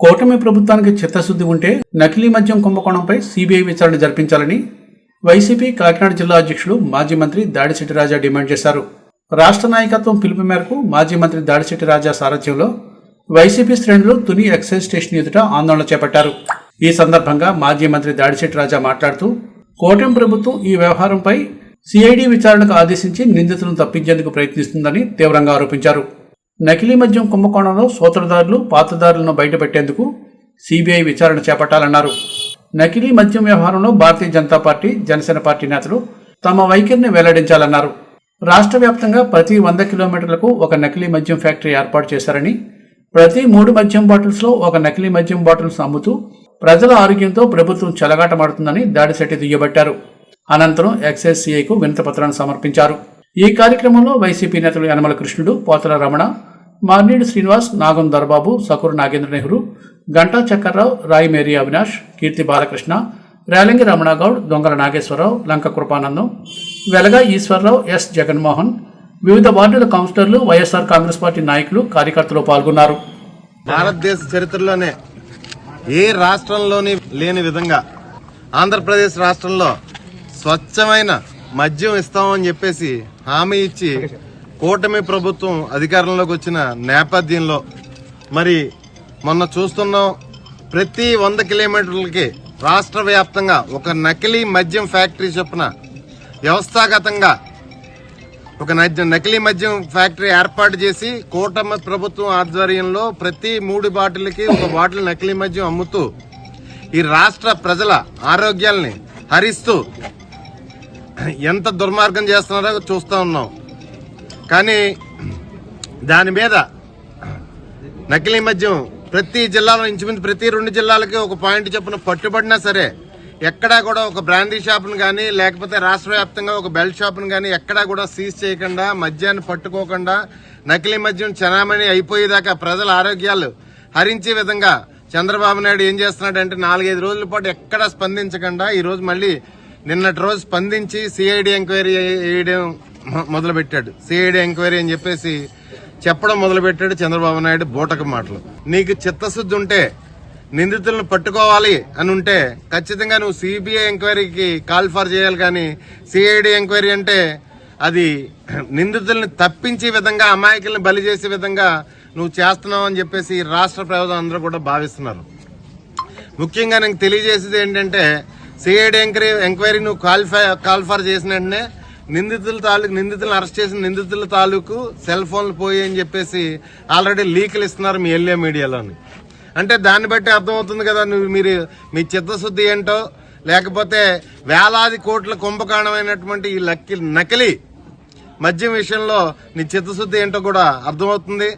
కూటమి ప్రభుత్వానికి చిత్తశుద్ధి ఉంటే నకిలీ మద్యం కుంభకోణంపై సీబీఐ విచారణ జరిపించాలని వైసీపీ కాకినాడ జిల్లా అధ్యక్షుడు మాజీ మంత్రి దాడిశెట్టి రాజా డిమాండ్ చేశారు. రాష్ట్ర నాయకత్వం పిలుపు మేరకు మాజీ మంత్రి దాడిశెట్టి రాజా సారథ్యంలో వైసీపీ శ్రేణులు తుని ఎక్సైజ్ స్టేషన్ ఎదుట ఆందోళన చేపట్టారు. ఈ సందర్భంగా మాజీ మంత్రి దాడిశెట్టి రాజా మాట్లాడుతూ కూటమి ప్రభుత్వం ఈ వ్యవహారంపై సిఐడి విచారణకు ఆదేశించి నిందితులను తప్పించేందుకు ప్రయత్నిస్తుందని తీవ్రంగా ఆరోపించారు. నకిలీ మద్యం కుంభకోణంలో సూత్రధారులు పాతదారులను బయటపెట్టేందుకు సిబిఐ విచారణ చేపట్టాలన్నారు. నకిలీ మద్యం వ్యవహారంలో భారతీయ జనతా పార్టీ జనసేన పార్టీ నేతలు తమ వైఖరిని వెల్లడించాలన్నారు. రాష్ట్ర వ్యాప్తంగా ప్రతి వంద కిలోమీటర్లకు ఒక నకిలీ మద్యం ఫ్యాక్టరీ ఏర్పాటు చేశారని ప్రతి మూడు మద్యం బాటిల్స్లో ఒక నకిలీ మద్యం బాటిల్స్ అమ్ముతూ ప్రజల ఆరోగ్యంతో ప్రభుత్వం చెలగాటమాడుతుందని దాడిశెట్టి దుయ్యబట్టారు. అనంతరం ఎక్సైజ్ సిఐకు వినతిపత్రాన్ని సమర్పించారు. ఈ కార్యక్రమంలో వైసీపీ నేతలు యనమల కృష్ణుడు పోతల రమణ మార్నేడు శ్రీనివాస్ నాగం దర్బాబు సకూరు నాగేంద్ర నెహ్రూ గంటా చక్కర్రావు రాయి మేరీ అవినాష్ కీర్తి బాలకృష్ణ రేలంగి రమణాగౌడ్ దొంగల నాగేశ్వరరావు లంక కృపానందం వెలగా ఈశ్వరరావు ఎస్ జగన్మోహన్ వివిధ వార్డుల కౌన్సిలర్లు వైఎస్ఆర్ కాంగ్రెస్ పార్టీ నాయకులు కార్యకర్తలు పాల్గొన్నారు. భారతదేశ చరిత్రలోనే ఏ రాష్ట్రంలోని లేని విధంగా ఆంధ్రప్రదేశ్ రాష్ట్రంలో స్వచ్ఛమైన మద్యం ఇస్తామని చెప్పేసి హామీ ఇచ్చి కూటమి ప్రభుత్వం అధికారంలోకి వచ్చిన నేపథ్యంలో మరి మొన్న చూస్తున్నాం ప్రతి వంద కిలోమీటర్లకి రాష్ట్ర వ్యాప్తంగా ఒక నకిలీ మద్యం ఫ్యాక్టరీ చొప్పున వ్యవస్థాగతంగా ఒక నకిలీ మద్యం ఫ్యాక్టరీ ఏర్పాటు చేసి కూటమి ప్రభుత్వం ఆధ్వర్యంలో ప్రతి మూడు బాటిల్కి ఒక బాటిల్ నకిలీ మద్యం అమ్ముతూ ఈ రాష్ట్ర ప్రజల ఆరోగ్యాల్ని హరిస్తూ ఎంత దుర్మార్గం చేస్తున్నారో చూస్తూ ఉన్నాం. కానీ దాని మీద నకిలీ మద్యం ప్రతి జిల్లాలో ఇంచుమించు ప్రతి రెండు జిల్లాలకి ఒక పాయింట్ చొప్పున పట్టుబడినా సరే ఎక్కడా కూడా ఒక బ్రాండీ షాప్ను కానీ లేకపోతే రాష్ట్ర వ్యాప్తంగా ఒక బెల్ట్ షాప్ను కానీ ఎక్కడా కూడా సీజ్ చేయకుండా మద్యాన్ని పట్టుకోకుండా నకిలీ మద్యం చనామణి అయిపోయేదాకా ప్రజల ఆరోగ్యాలు హరించే విధంగా చంద్రబాబు నాయుడు ఏం చేస్తున్నాడంటే నాలుగైదు రోజుల పాటు ఎక్కడా స్పందించకుండా ఈరోజు మళ్ళీ నిన్నటి రోజు స్పందించి సిఐడి ఎంక్వైరీ వేయడం మొ- మొదలుపెట్టాడు. సిఐడి ఎంక్వైరీ అని చెప్పేసి చెప్పడం మొదలుపెట్టాడు చంద్రబాబు నాయుడు బూటక మాటలు. నీకు చిత్తశుద్ధి ఉంటే నిందితులను పట్టుకోవాలి అని ఉంటే ఖచ్చితంగా నువ్వు సిబిఐ ఎంక్వైరీకి కాల్ ఫర్ చేయాలి కానీ సిఐడి ఎంక్వైరీ అంటే అది నిందితుల్ని తప్పించే విధంగా అమాయకుల్ని బలి చేసే విధంగా నువ్వు చేస్తున్నావు అని చెప్పేసి రాష్ట్ర ప్రజలు అందరూ కూడా భావిస్తున్నారు. ముఖ్యంగా నాకు తెలియజేసేది ఏంటంటే సిఐడి ఎంక్వైరీ ఎంక్వైరీ నువ్వు క్వాలిఫై కాల్ఫర్ చేసిన వెంటనే నిందితుల తాలూకు నిందితులను అరెస్ట్ చేసిన నిందితుల తాలూకు సెల్ ఫోన్లు పోయి అని చెప్పేసి ఆల్రెడీ లీకులు ఇస్తున్నారు మీ ఎల్ఏ మీడియాలోని. అంటే దాన్ని బట్టి అర్థమవుతుంది కదా నువ్వు మీరు మీ చిత్తశుద్ధి ఏంటో? లేకపోతే వేలాది కోట్ల కుంభకాణమైనటువంటి ఈ లక్కి నకిలీ మద్యం విషయంలో నీ చిత్తశుద్ధి ఏంటో కూడా అర్థమవుతుంది.